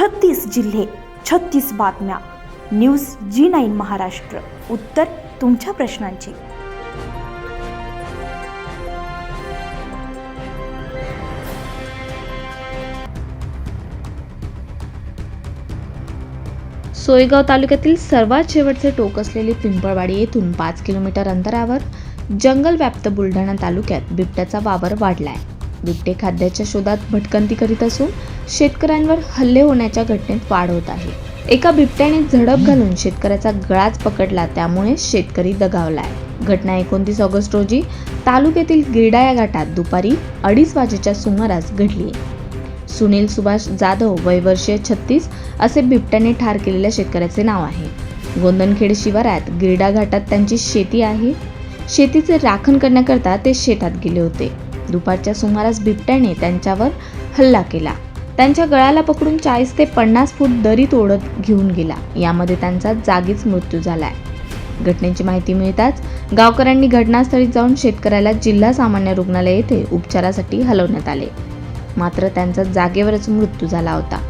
छत्तीस जिल्हे छत्तीस बातम्या. News G nine Maharashtra. उत्तर तुमच्या प्रश्नांची. सोयगाव तालुक्यातील सर्वात शेवटचे टोक असलेली पिंपळवाडी येथून पाच किलोमीटर अंतरावर जंगल व्याप्त बुलढाणा तालुक्यात बिबट्याचा वावर वाढला आहे बिबटे खाद्याच्या शोधात भटकंती करीत असून शेतकऱ्यांवर हल्ले होण्याच्या घटनेत वाढ होत आहे. एका बिबट्याने झडप घालून शेतकऱ्याचा गळाच पकडला त्यामुळे शेतकरी दगावलाय. घटना एकोणतीस ऑगस्ट रोजी तालुक्यातील गिरडा या घाटात दुपारी अडीच वाजेच्या सुमारास घडली. सुनील सुभाष जाधव वय वर्षीय छत्तीस असे बिबट्याने ठार केलेल्या शेतकऱ्याचे नाव आहे. गोंदनखेड शिवारात गिरडा घाटात त्यांची शेती आहे. शेतीचे राखण करण्याकरता ते शेतात गेले होते. दुपारच्या सुमारास बिबट्याने त्यांच्यावर हल्ला केला. त्यांच्या गळाला पकडून चाळीस ते पन्नास फूट दरी तोडत घेऊन गेला. यामध्ये त्यांचा जागीच मृत्यू झालाय. घटनेची माहिती मिळताच गावकऱ्यांनी घटनास्थळी जाऊन शेतकऱ्याला जिल्हा सामान्य रुग्णालय येथे उपचारासाठी हलवण्यात आले. मात्र त्यांचा जागेवरच मृत्यू झाला होता.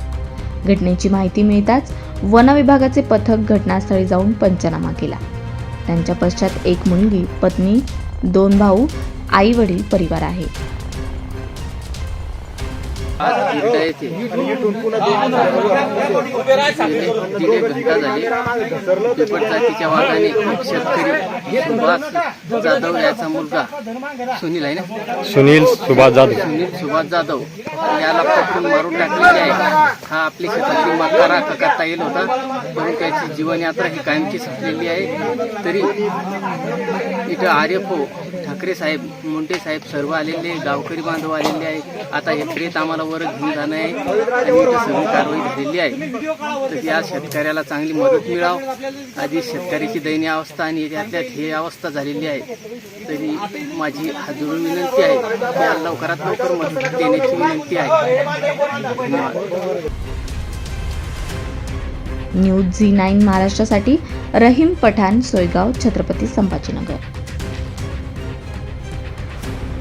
घटनेची माहिती मिळताच वन विभागाचे पथक घटनास्थळी जाऊन पंचनामा केला. त्यांच्या पश्चात एक मुलगी पत्नी दोन भाऊ आई वडील परिवार आहे. आज गिरडा झाली जातीच्या शेतकरी सुभाष जाधव याचा मुलगा सुनील आहे ना सुनील सुभाष जाधव. सुनील सुभाष जाधव. याला पकडून मारून टाकलेले आहे. हा आपली शेतातली मका करता येईल होता. म्हणून त्याची जीवनयात्रा ही कायमची संपलेली आहे. तरी इथं आर्यपो ठाकरे साहेब मुंडे साहेब सर्व आलेले गावकरी बांधव आलेले आहे आता हे प्रेत आम्हाला वर घेऊन जाणं आहे. आणि सगळी कारवाई झालेली आहे. तर या शेतकऱ्याला चांगली मदत मिळाव. आधी शेतकऱ्याची दयनीय अवस्था आणि त्यातल्यात हे अवस्था झालेली आहे. तरी माझी हात विनंती आहे. त्या लवकरात लवकर मदत देण्याची विनंती आहे. धन्यवाद. न्यूज झी नाईन महाराष्ट्रासाठी रहीम पठाण सोयगाव छत्रपती संभाजीनगर.